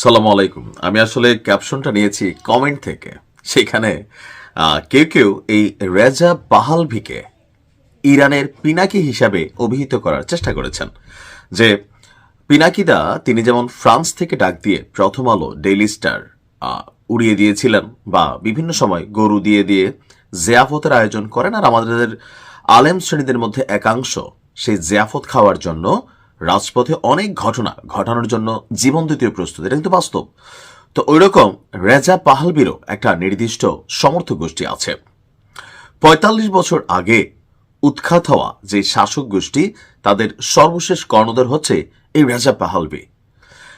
সালাম আলাইকুম। আমি আসলে ক্যাপশনটা নিয়েছি কমেন্ট থেকে। সেখানে কেউ কেউ এই রেজা বাহালভিকে ইরানের পিনাকি হিসাবে অভিহিত করার চেষ্টা করেছেন। যে পিনাকিদা, তিনি যেমন ফ্রান্স থেকে ডাক দিয়ে প্রথম আলো ডেইলি স্টার উড়িয়ে দিয়েছিলেন বা বিভিন্ন সময় গরু দিয়ে দিয়ে জিয়াফতের আয়োজন করেন, আর আমাদের আলেম শ্রেণীদের মধ্যে একাংশ সেই জিয়াফত খাওয়ার জন্য রাজপথে অনেক ঘটনা ঘটানোর জন্য জীবন দিতে প্রস্তুত। এটা কিন্তু বাস্তব। তো ওইরকম রেজা পাহালবিরও একটা নির্দিষ্ট সমর্থক গোষ্ঠী আছে। পঁয়তাল্লিশ বছর আগে উৎখাত হওয়া যে শাসক গোষ্ঠী, তাদের সর্বশেষ কর্ণধার হচ্ছে এই রেজা পাহালবি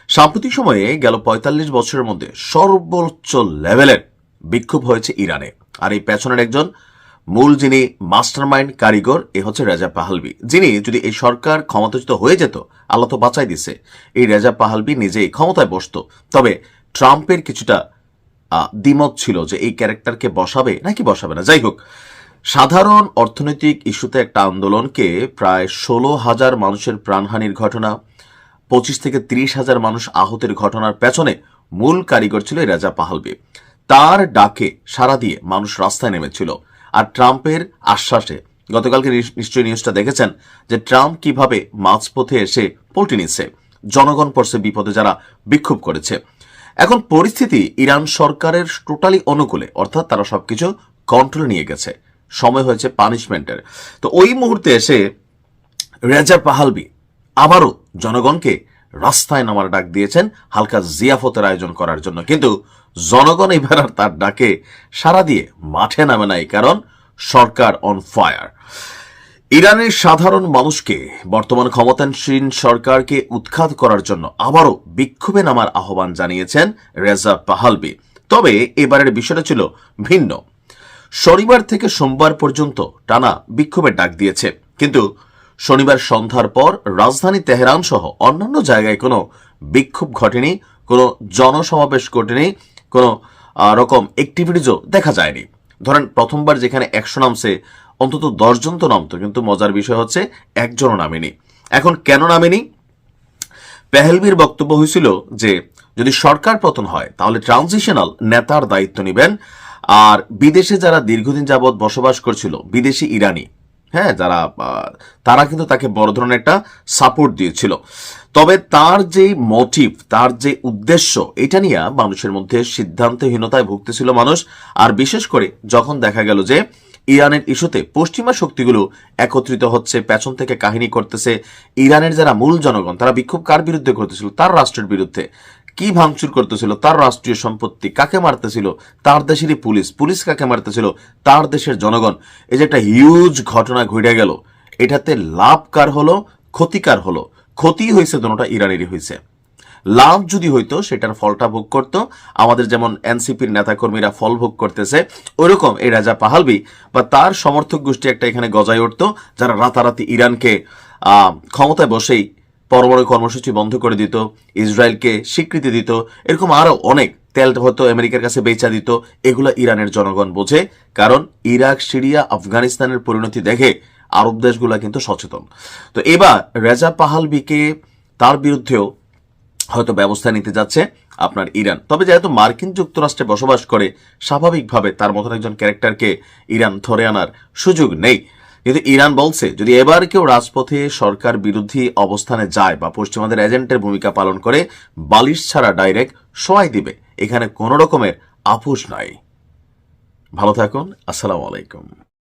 সাম্প্রতিক সময়ে গেল পঁয়তাল্লিশ বছরের মধ্যে সর্বোচ্চ লেভেলের বিক্ষোভ হয়েছে ইরানে। আর এই পেছনের একজন মূল যিনি মাস্টারমাইন্ড কারিগর, এ হচ্ছে রেজা পাহালবি যিনি যদি এই সরকার ক্ষমতাচ্যুত হয়ে যেত, আল্লাহ তো বাঁচাই দিছে। এই রেজা পাহালবি নিজেই ক্ষমতায় বসতো। তবে ট্রাম্পের কিছুটা দ্বিমত ছিল যে এই ক্যারেক্টারকে বসাবে নাকি বসাবে না। যাই হোক, সাধারণ অর্থনৈতিক ইস্যুতে একটা আন্দোলনকে প্রায় ষোলো হাজার মানুষের প্রাণহানির ঘটনা, পঁচিশ থেকে ত্রিশ হাজার মানুষ আহতের ঘটনার পেছনে মূল কারিগর ছিল রাজা পাহালবি তার ডাকে সাড়া দিয়ে মানুষ রাস্তায় নেমেছিল। আর ট্রাম্পের আশ্বাসে। গতকালকে নিশ্চয়ই নিউজটা দেখেছেন যে ট্রাম্প কীভাবে মাঝপথে এসে পল্টি নিচ্ছে। জনগণ পড়ছে বিপদে যারা বিক্ষোভ করেছে। এখন পরিস্থিতি ইরান সরকারের টোটালি অনুকূলে, অর্থাৎ তারা সবকিছু কন্ট্রোলে নিয়ে গেছে। সময় হয়েছে পানিশমেন্টের তো ওই মুহূর্তে এসে রেজা পাহালবি আবারও জনগণকে রাস্তায় নামার ডাক দিয়েছেন হালকা জিয়াফতের আয়োজন করার জন্য। কিন্তু জনগণ এবার আর তার ডাকে সারা দিয়ে মাঠে নামে নাই, কারণ সরকার অন ফায়ার ইরানের সাধারণ মানুষকে বর্তমান ক্ষমতাসীন সরকারকে উৎখাত করার জন্য আবারও বিক্ষোভে নামার আহ্বান জানিয়েছেন রেজা পাহালবি তবে এবারের বিষয়টা ছিল ভিন্ন। শনিবার থেকে সোমবার পর্যন্ত টানা বিক্ষোভের ডাক দিয়েছে। কিন্তু শনিবার সন্ধ্যার পর রাজধানী তেহরান সহ অন্যান্য জায়গায় কোনো বিক্ষোভ ঘটেনি, কোনো জনসমাবেশ ঘটেনি, কোনো রকম অ্যাক্টিভিটিজও দেখা যায়নি। ধরেন প্রথমবার যেখানে একশো নামছে, অন্তত দশজন তো নামতো, কিন্তু মজার বিষয় হচ্ছে একজনও নামেনি। এখন কেন নামেনি? পেহেলবির বক্তব্য হয়েছিল যে, যদি সরকার পতন হয়, তাহলে ট্রানজিশনাল নেতার দায়িত্ব নেবেন। আর বিদেশে যারা দীর্ঘদিন যাবৎ বসবাস করছিল, বিদেশি ইরানি হ্যাঁ যারা তারা কিন্তু তাকে বড় ধরনের একটা সাপোর্ট দিয়েছিল। তবে তার যে মোটিভ তার যে উদ্দেশ্য, এটা নিয়ে মানুষের মধ্যে সিদ্ধান্তহীনতায় ভুগতেছিল মানুষ। আর বিশেষ করে যখন দেখা গেল যে ইরানের ইস্যুতে পশ্চিমা শক্তিগুলো একত্রিত হচ্ছে, পেছন থেকে কাহিনী করতেছে, ইরানের যারা মূল জনগণ, তারা বিক্ষোভ কার বিরুদ্ধে করতেছিল, তার রাষ্ট্রের বিরুদ্ধে। কি ভাঙচুর করতেছিল? তার রাষ্ট্রীয় সম্পত্তি কাকে মারতেছিল? তার দেশেরই পুলিশ। পুলিশ কাকে মারতেছিল? তার দেশের জনগণ। এই যে একটা হিউজ ঘটনা ঘটে গেল, এটাতে লাভ কার হলো? ক্ষতিকার হলো? ক্ষতি হয়েছে দোনোটা ইরানেরই হয়েছে। লাভ যদি হইতো, সেটার ফলটা ভোগ করত। আমাদের যেমন এনসিপির নেতাকর্মীরা ফল ভোগ করতেছে ওইরকম এই রাজা পাহালবি বা তার সমর্থক গোষ্ঠী একটা এখানে গজায় উঠত, যারা রাতারাতি ইরানকে ক্ষমতায় বসেই পরমাণু কর্মসূচি বন্ধ করে দিত, ইসরায়েলকে স্বীকৃতি দিত, এরকম আরও অনেক তেল হয়তো আমেরিকার কাছে বেচা দিত, এগুলা ইরানের জনগণ বোঝে, কারণ ইরাক, সিরিয়া, আফগানিস্তানের পরিণতি দেখে আরব দেশগুলা কিন্তু সচেতন। তো এবার রেজা পাহালবিকে তার বিরুদ্ধেও হয়তো ব্যবস্থা নিতে যাচ্ছে আপনার ইরান। তবে যেহেতু মার্কিন যুক্তরাষ্ট্রে বসবাস করে, স্বাভাবিকভাবে তার মতন একজন ক্যারেক্টারকে ইরান ধরে আনার সুযোগ নেই। কিন্তু ইরান বলছে, যদি এবার কেউ রাজপথে সরকার বিরোধী অবস্থানে যায় বা পশ্চিমাদের এজেন্টের ভূমিকা পালন করে, বালিশ ছাড়া ডাইরেক্ট সহায় দিবে, এখানে কোনো রকমের আপোষ নাই। ভালো থাকুন, আসসালামু আলাইকুম।